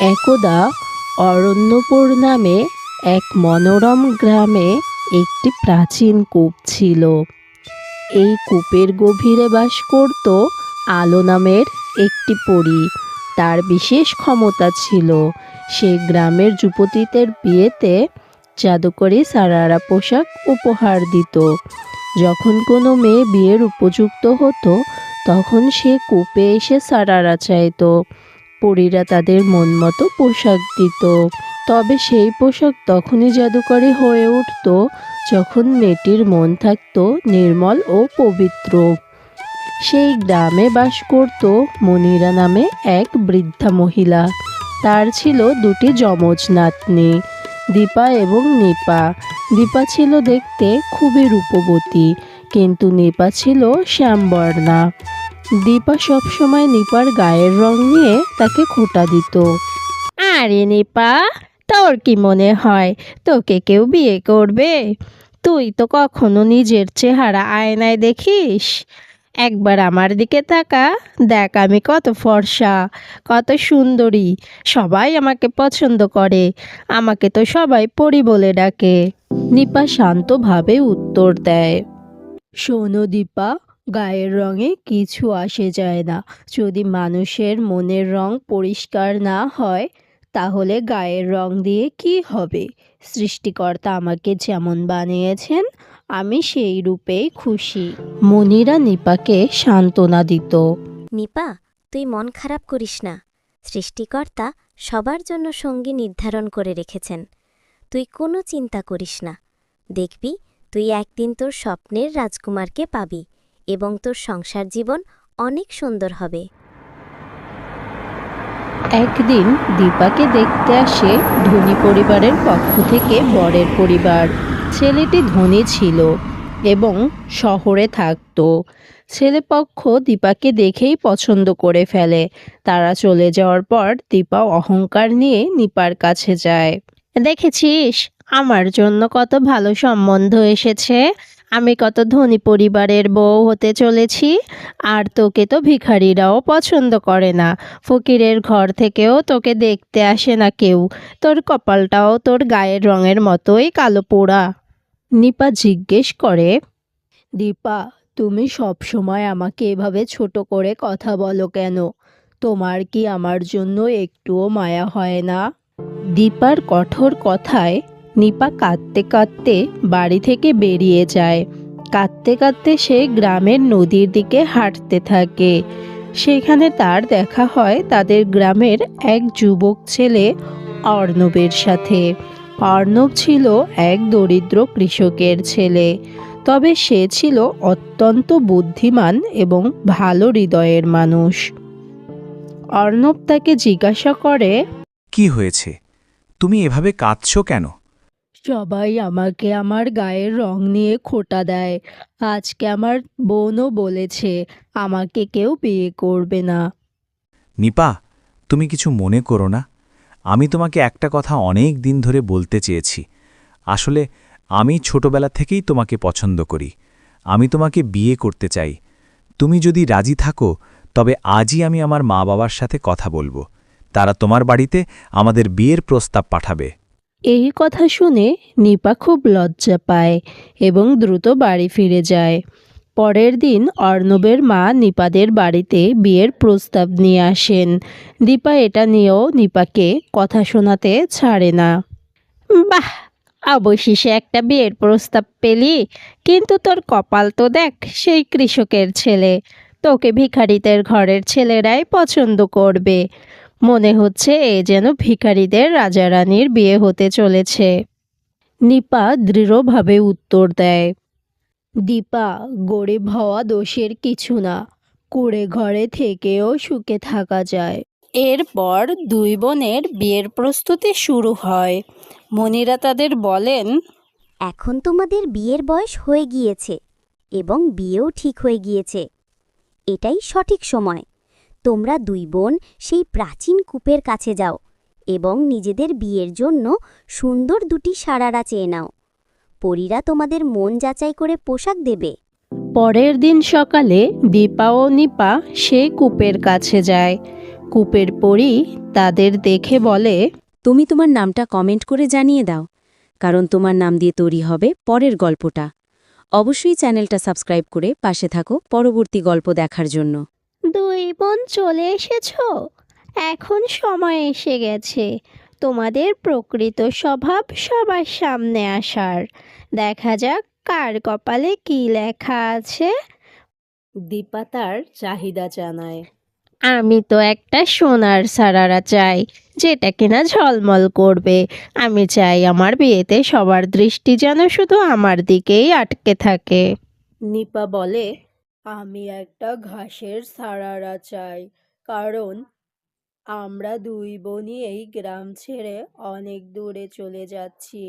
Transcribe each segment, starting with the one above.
একদা অরণ্যপুর নামে এক মনোরম গ্রামে একটি প্রাচীন কূপ ছিল। এই কূপের গভীরে বাস করত আলো নামের একটি পরী। তার বিশেষ ক্ষমতা ছিল। সে গ্রামের যুবতীদের বিয়েতে জাদুকরি সারারা পোশাক উপহার দিত। যখন কোনো মেয়ে বিয়ের উপযুক্ত হতো, তখন সে কূপে এসে সারারা চাইতো। পরীরা তাদের মন মতো পোশাক দিত। তবে সেই পোশাক তখনই জাদুকরি হয়ে উঠত, যখন মেয়েটির মন থাকতো নির্মল ও পবিত্র। সেই গ্রামে বাস করত মনিরা নামে এক বৃদ্ধা মহিলা। তার ছিল দুটি যমজ নাতনি, দীপা এবং নিপা। দীপা ছিল দেখতে খুবই রূপবতী, কিন্তু নিপা ছিল শ্যামবর্ণা। দীপা সবসময় নিপার গায়ের রং নিয়ে তাকে খোটা দিত। আরে নিপা, তোর কি মনে হয়? তোকে কেউ বিয়ে করবে? তুই তো কখনো নিজের চেহারা আয়নায় দেখিস? একবার আমার দিকে তাকা, দেখ আমি কত ফর্সা, কত সুন্দরী, সবাই আমাকে পছন্দ করে, আমাকে তো সবাই পরি বলে ডাকে। নিপা শান্তভাবে উত্তর দেয়, শোনো দীপা গায়ের রঙে কিছু আসে যায় না। যদি মানুষের মনের রং পরিষ্কার না হয়, তাহলে গায়ের রং দিয়ে কি হবে? সৃষ্টিকর্তা আমাকে যেমন বানিয়েছেন, আমি সেই রূপেই খুশি। মনিরা নিপাকে সান্ত্বনা দিত। নিপা, তুই মন খারাপ করিস না। সৃষ্টিকর্তা সবার জন্য সঙ্গী নির্ধারণ করে রেখেছেন। তুই কোনো চিন্তা করিস না। দেখবি, তুই একদিন তোর স্বপ্নের রাজকুমারকে পাবি। এবং তোর সংসার জীবন অনেক সুন্দর হবে। একদিন দীপাকে দেখতে আসে ধনী পরিবারের পক্ষ থেকে বরের পরিবার। ছেলেটি ধনী ছিল এবং শহরে থাকতো। ছেলেপক্ষ দীপাকে দেখেই পছন্দ করে ফেলে। তারা চলে যাওয়ার পর দীপা অহংকার নিয়ে নিপার কাছে যায়। দেখেছিস, আমার জন্য কত ভালো সম্বন্ধ এসেছে। আমি কত ধনী পরিবারের বউ হতে চলেছি, আর তোকে তো ভিখারিরাও পছন্দ করে না। ফকিরের ঘর থেকেও তোকে দেখতে আসে না কেউ। তোর কপালটাও তোর গায়ের রঙের মতোই কালো পোড়া। নিপা জিজ্ঞেস করে, দীপা, তুমি সব সময় আমাকে এভাবে ছোট করে কথা বলো কেন? তোমার কি আমার জন্য একটুও মায়া হয় না? দীপার কঠোর কথায় নিপা কাঁদতে কাঁদতে বাড়ি থেকে বেরিয়ে যায়। কাঁদতে কাঁদতে সে গ্রামের নদীর দিকে হাঁটতে থাকে। সেখানে তার দেখা হয় তাদের গ্রামের এক যুবক ছেলে অর্ণবের সাথে। অর্ণব ছিল এক দরিদ্র কৃষকের ছেলে। তবে সে ছিল অত্যন্ত বুদ্ধিমান এবং ভালো হৃদয়ের মানুষ। অর্ণব তাকে জিজ্ঞাসা করে, কি হয়েছে? তুমি এভাবে কাঁদছো কেন? সবাই আমাকে আমার গায়ের রং নিয়ে খোটা দেয়। আজকে আমার বোনও বলেছে, আমাকে কেউ বিয়ে করবে না। নিপা, তুমি কিছু মনে করো না। আমি তোমাকে একটা কথা অনেক দিন ধরে বলতে চেয়েছি। আসলে আমি ছোটবেলা থেকেই তোমাকে পছন্দ করি। আমি তোমাকে বিয়ে করতে চাই। তুমি যদি রাজি থাকো, তবে আজই আমি আমার মা বাবার সাথে কথা বলব। তারা তোমার বাড়িতে আমাদের বিয়ের প্রস্তাব পাঠাবে। এই কথা শুনে নিপা খুব লজ্জা পায় এবং দ্রুত বাড়ি ফিরে যায়। পরের দিন অর্ণবের মা নিপাদের বাড়িতে বিয়ের প্রস্তাব নিয়ে আসেন। দীপা এটা নিয়েও নিপাকে কথা শোনাতে ছাড়ে না। বাহ, অবশেষে একটা বিয়ের প্রস্তাব পেলি, কিন্তু তোর কপাল তো দেখ সেই কৃষকের ছেলে। তোকে ভিখারিদের ঘরের ছেলেরাই পছন্দ করবে। মনে হচ্ছে এ যেন ভিখারিদের রাজারানীর বিয়ে হতে চলেছে। নিপা দৃঢ়ভাবে উত্তর দেয়, দীপা, গরিব হওয়া দোষের কিছু না। কুড়ে ঘরে থেকেও সুখে থাকা যায়। এরপর দুই বোনের বিয়ের প্রস্তুতি শুরু হয়। মনিরা তাদের বলেন, এখন তোমাদের বিয়ের বয়স হয়ে গিয়েছে এবং বিয়েও ঠিক হয়ে গিয়েছে। এটাই সঠিক সময়। তোমরা দুই বোন সেই প্রাচীন কূপের কাছে যাও এবং নিজেদের বিয়ের জন্য সুন্দর দুটি সারারা চেয়ে নাও। পরীরা তোমাদের মন যাচাই করে পোশাক দেবে। পরের দিন সকালে দীপা ও নিপা সেই কূপের কাছে যায়। কূপের পরী তাদের দেখে বলে তুমি তোমার নামটা কমেন্ট করে জানিয়ে দাও কারণ তোমার নাম দিয়ে তৈরি হবে পরের গল্পটা। অবশ্যই চ্যানেলটা সাবস্ক্রাইব করে পাশে থাকো পরবর্তী গল্প দেখার জন্য। দুই বোন চলে এসেছ? এখন সময় এসে গেছে। তোমাদের প্রকৃত স্বভাব সবার সামনে আসার। দেখা যাক কার কপালে কি লেখা আছে। দীপা তার চাহিদা জানায়। আমি তো একটা সোনার সারারা চাই যেটা কিনা ঝলমল করবে। আমি চাই আমার বিয়েতে সবার দৃষ্টি যেন শুধু আমার দিকেই আটকে থাকে। নিপা বলে আমি একটা ঘাসের সারারা চাই। কারণ আমরা দুই বোনই এই গ্রাম ছেড়ে অনেক দূরে চলে যাচ্ছি।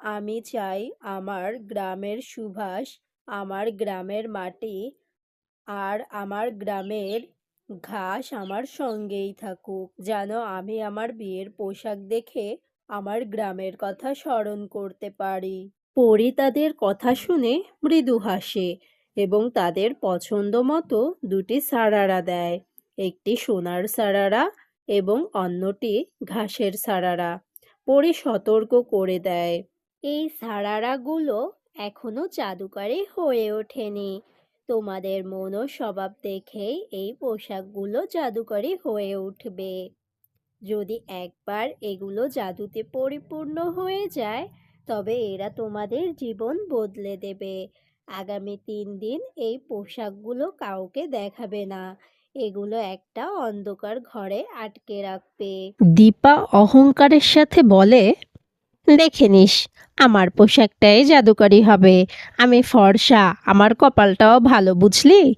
আমি চাই আমার গ্রামের সুভাষ আমার গ্রামের মাটি আর আমার গ্রামের ঘাস আমার সঙ্গেই থাকুক। যেন আমি আমার বিয়ের পোশাক দেখে আমার গ্রামের কথা স্মরণ করতে পারি। পরি তাদের কথা শুনে মৃদু হাসে। এবং তাদের পছন্দ মতো দুটি সারারা দেয়। একটি সোনার সারারা এবং অন্যটি ঘাসের সারারা পরে সতর্ক করে দেয়। এই সারারাগুলো এখনও জাদুকারি হয়ে ওঠেনি। তোমাদের মন ও স্বভাব দেখেই এই পোশাকগুলো জাদুকরি হয়ে উঠবে। যদি একবার এগুলো জাদুতে পরিপূর্ণ হয়ে যায়, তবে এরা তোমাদের জীবন বদলে দেবে। আগামী তিন দিন এই পোশাকগুলো কাউকে দেখাবে না। এগুলো একটা অন্ধকার ঘরে আটকে রাখবে। দীপা অহংকারের সাথে বলে, দেখে নিস, আমার পোশাকটাই জাদুকরি হবে। আমি ফর্সা, আমার কপালটাও ভালো, বুঝলি?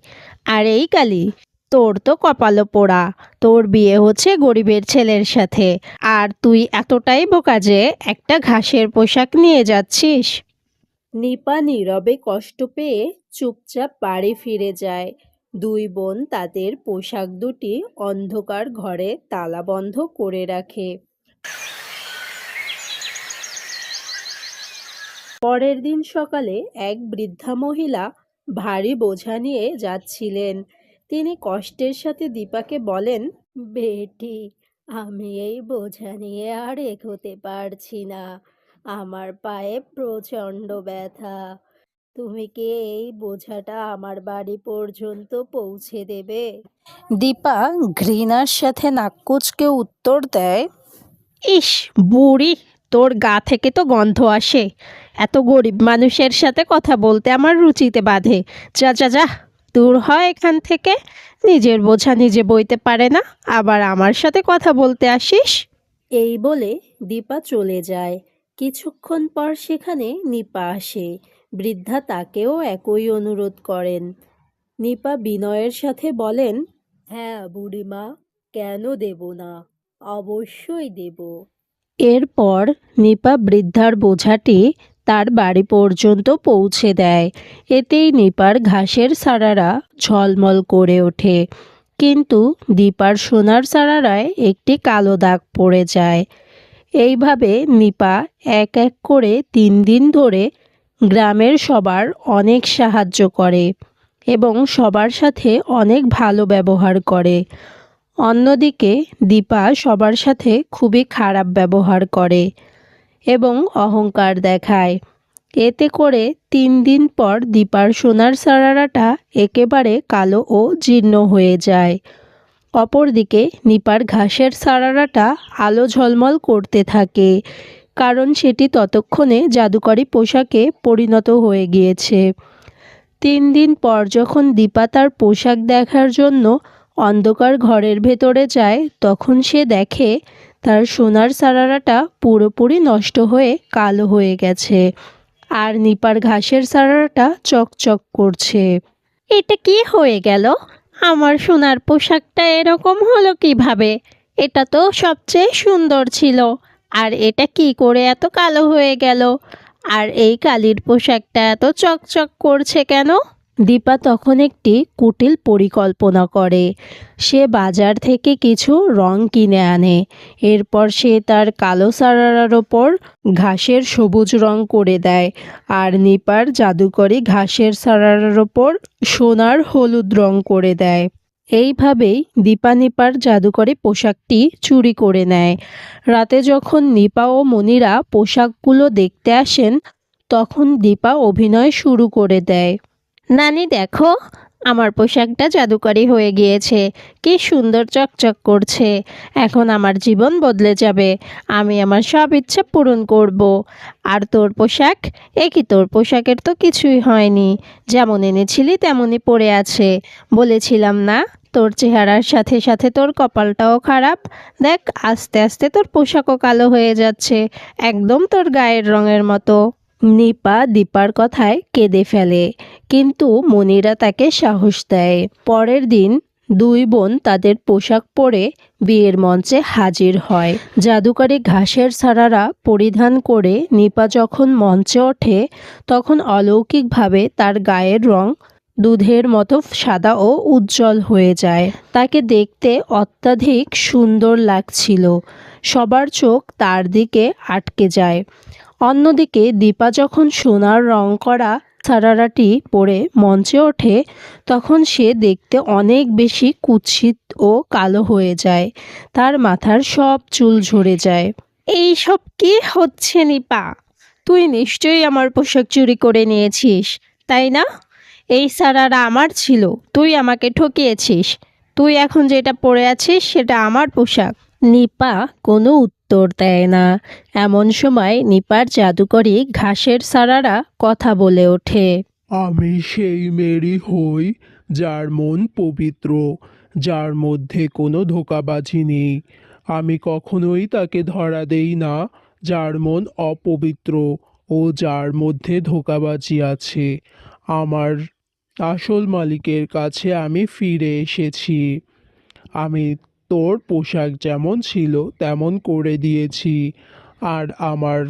আর এই কালি, তোর তো কপালও পোড়া। তোর বিয়ে হচ্ছে গরিবের ছেলের সাথে। আর তুই এতটাই বোকা যে একটা ঘাসের পোশাক নিয়ে যাচ্ছিস? নিপা নীরবে কষ্ট পেয়ে চুপচাপ বাড়ি ফিরে যায়। দুই বোন তাদের পোশাক দুটি অন্ধকার ঘরে তালাবন্ধ করে রাখে। পরের দিন সকালে এক বৃদ্ধা মহিলা ভারী বোঝা নিয়ে যাচ্ছিলেন। তিনি কষ্টের সাথে দীপাকে বলেন, বেটি, আমি এই বোঝা নিয়ে আর এগোতে পারছি না। আমার পায়ে প্রচণ্ড ব্যথা। তুমি কি এই বোঝাটা আমার বাড়ি পর্যন্ত পৌঁছে দেবে? দীপা ঘৃণার সাথে নাক্কুচকে উত্তর দেয় ইস বুড়ি তোর গা থেকে তো গন্ধ আসে। এত গরিব মানুষের সাথে কথা বলতে আমার রুচিতে বাধে। যা যা যা দূর হয় এখান থেকে। নিজের বোঝা নিজে বইতে পারে না। আবার আমার সাথে কথা বলতে আসিস? এই বলে দীপা চলে যায়। কিছুক্ষণ পর সেখানে নিপা আসে। বৃদ্ধা তাকেও একই অনুরোধ করেন। নিপা বিনয়ের সাথে বলেন হ্যাঁ বুড়িমা, কেন দেব না? অবশ্যই দেব। এরপর নিপা বৃদ্ধার বোঝাটি তার বাড়ি পর্যন্ত পৌঁছে দেয়। এতেই নিপার ঘাসের সারারা ঝলমল করে ওঠে। কিন্তু দীপার সোনার সারারায় একটি কালো দাগ পড়ে যায়। এইভাবে নিপা এক এক করে তিন দিন ধরে গ্রামের সবার অনেক সাহায্য করে এবং সবার সাথে অনেক ভালো ব্যবহার করে। অন্যদিকে দীপা সবার সাথে খুবই খারাপ ব্যবহার করে এবং অহংকার দেখায়। এতে করে তিন দিন পর দীপার সোনার সারারাটা একেবারে কালো ও জীর্ণ হয়ে যায়। অপরদিকে নিপার ঘাসের সারারাটা আলো ঝলমল করতে থাকে, কারণ সেটি ততক্ষণে জাদুকরী পোশাকে পরিণত হয়ে গিয়েছে। তিন দিন পর যখন দীপা তার পোশাক দেখার জন্য অন্ধকার ঘরের ভেতরে যায়, তখন সে দেখে তার সোনার সারারাটা পুরোপুরি নষ্ট হয়ে কালো হয়ে গেছে আর নিপার ঘাসের সারারাটা চকচক করছে। এটা কি হয়ে গেল? আমার সোনার পোশাকটা এরকম হলো কীভাবে? এটা তো সবচেয়ে সুন্দর ছিল। আর এটা কি করে এত কালো হয়ে গেল? আর এই কালির পোশাকটা এত চকচক করছে কেন? দীপা তখন একটি কুটিল পরিকল্পনা করে। সে বাজার থেকে কিছু রং কিনে আনে। এরপর সে তার কালো সারারার ওপর ঘাসের সবুজ রং করে দেয় আর নিপার জাদুকরি ঘাসের সারারার ওপর সোনার হলুদ রং করে দেয়। এইভাবেই দীপা নিপার জাদুকরি পোশাকটি চুরি করে নেয়। রাতে যখন নিপা ও মনিরা পোশাকগুলো দেখতে আসেন, তখন দীপা অভিনয় শুরু করে দেয়। নানি দেখো, আমার পোশাকটা জাদুকরি হয়ে গিয়েছে। কি সুন্দর চকচক করছে। এখন আমার জীবন বদলে যাবে। আমি আমার সব ইচ্ছা পূরণ করব। আর তোর পোশাক? এ কি তোর পোশাকের তো কিছুই হয়নি। যেমন এনেছিলি তেমনই পড়ে আছে। বলেছিলাম না, তোর চেহারার সাথে সাথে তোর কপালটাও খারাপ। দেখ, আস্তে আস্তে তোর পোশাকও কালো হয়ে যাচ্ছে। একদম তোর গায়ের রঙের মতো। নিপা দীপার কথায় কেঁদে ফেলে। কিন্তু মনিরা তাকে সাহস দেয়। পরের দিন দুই বোন তাদের পোশাক পরে বিয়ের মঞ্চে হাজির হয়। জাদুকরি ঘাসের সারারা পরিধান করে নিপা যখন মঞ্চে ওঠে, তখন অলৌকিকভাবে তার গায়ের রং দুধের মতো সাদা ও উজ্জ্বল হয়ে যায়। তাকে দেখতে অত্যাধিক সুন্দর লাগছিল। সবার চোখ তার দিকে আটকে যায়। অন্যদিকে দীপা যখন সোনার রং করা সারারাটি পরে মঞ্চে ওঠে তখন সে দেখতে অনেক বেশি কুৎসিত ও কালো হয়ে যায়। তার মাথার সব চুল ঝরে যায়। এই সব কি হচ্ছে নিপা? তুই নিশ্চয়ই আমার পোশাক চুরি করে নিয়েছিস তাই না? এই সারারা আমার ছিল তুই আমাকে ঠকিয়েছিস। তুই এখন যেটা পরে আছিস সেটা আমার পোশাক। নিপা কোনো উত্তর দেয় না। এমন সময় নিপার জাদুকরি ঘাসের সারারা কথা বলে ওঠে। আমি সেই মেরি হই যার মন পবিত্র, যার মধ্যে কোনো ধোকাবাজি নেই। আমি কখনোই তাকে ধরা দেই না যার মন অপবিত্র ও যার মধ্যে ধোকাবাজি আছে। আমার আসল মালিকের কাছে আমি ফিরে এসেছি। আমি তোর পোশাক যেমন ছিল তেমন করে দিয়েছি। আর আমার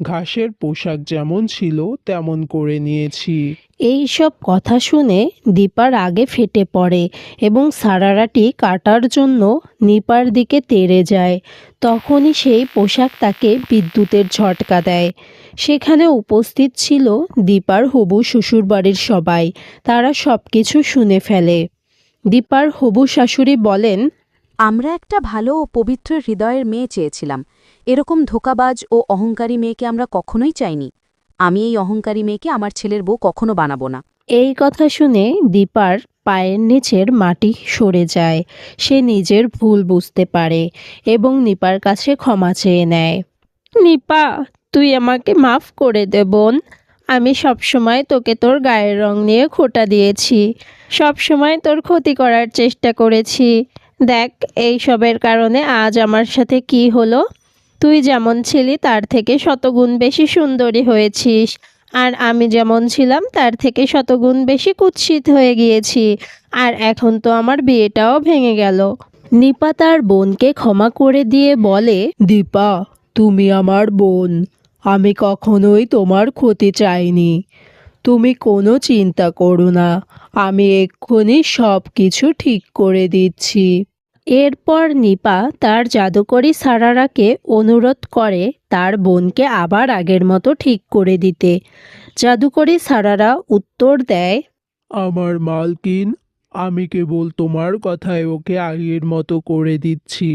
ঘাসের পোশাক যেমন ছিল তেমন করে নিয়েছি। এই সব কথা শুনে দীপার আগে ফেটে পড়ে এবং সারারাটি কাটার জন্য নিপার দিকে তেড়ে যায়। তখনই সেই পোশাক তাকে বিদ্যুতের ঝটকা দেয়। সেখানে উপস্থিত ছিল দীপার হবু শ্বশুরবাড়ির সবাই। তারা সব কিছু শুনে ফেলে। দীপার হবু শাশুড়ি বলেন আমরা একটা ভালো ও পবিত্র হৃদয়ের মেয়ে চেয়েছিলাম। এরকম ধোকাবাজ ও অহংকারী মেয়েকে আমরা কখনোই চাইনি। আমি এই অহংকারী মেয়েকে আমার ছেলের বউ কখনো বানাবো না। এই কথা শুনে দীপার পায়ের নিচের মাটি সরে যায়। সে নিজের ভুল বুঝতে পারে এবং নিপার কাছে ক্ষমা চেয়ে নেয়। নিপা, তুই আমাকে মাফ করে দে বোন। আমি সবসময় তোকে তোর গায়ের রং নিয়ে খোটা দিয়েছি। সবসময় তোর ক্ষতি করার চেষ্টা করেছি। দেখ, এই সবের কারণে আজ আমার সাথে কি হলো? তুই যেমন ছিলি, তার থেকে শতগুণ বেশি সুন্দরী হয়েছিস। আর আমি যেমন ছিলাম, তার থেকে শতগুণ বেশি কুৎসিত হয়ে গিয়েছি। আর এখন তো আমার বিয়েটাও ভেঙে গেল। নিপা তার বোনকে ক্ষমা করে দিয়ে বলে, দীপা, তুমি আমার বোন। আমি কখনোই তোমার ক্ষতি চাইনি। তুমি কোনো চিন্তা করো না। আমি এক্ষুনি সব কিছু ঠিক করে দিচ্ছি। এরপর নিপা তার জাদুকরি সারারাকে অনুরোধ করে তার বোনকে আবার আগের মতো ঠিক করে দিতে। জাদুকরি সারারা উত্তর দেয়, আমার মালকিন, আমি কেবল তোমার কথায় ওকে আগের মতো করে দিচ্ছি।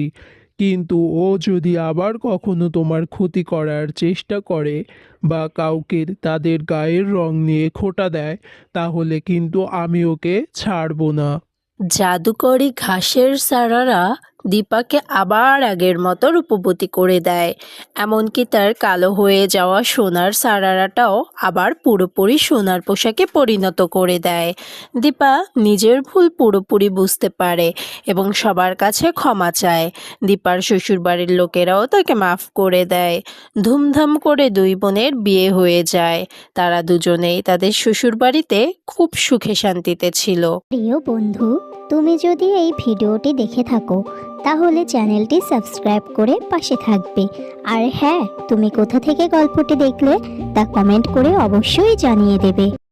কিন্তু ও যদি আবার কখনো তোমার ক্ষতি করার চেষ্টা করে বা কাউকে তাদের গায়ের রং নিয়ে খোটা দেয়, তাহলে কিন্তু আমি ওকে ছাড়বো না। জাদুকরি ঘাসের সারারা দীপাকে আবার আগের মতো রূপবতী করে দেয়। এমনকি তার কালো হয়ে যাওয়া সোনার সারারাটাও আবার পুরোপুরি সোনার পোশাকে পরিণত করে দেয়। দীপা নিজের ভুল পুরোপুরি বুঝতে পারে এবং সবার কাছে ক্ষমা চায়। দীপার শ্বশুরবাড়ির লোকেরাও তাকে মাফ করে দেয়। ধুমধাম করে দুই বোনের বিয়ে হয়ে যায়। তারা দুজনেই তাদের শ্বশুরবাড়িতে খুব সুখে শান্তিতে ছিল। প্রিয় বন্ধু তুমি যদি এই ভিডিওটি দেখে থাকো, তাহলে চ্যানেলটি সাবস্ক্রাইব করে পাশে থাকবে। আর হ্যাঁ তুমি কোথা থেকে গল্পটি দেখলে, তা কমেন্ট করে অবশ্যই জানিয়ে দেবে।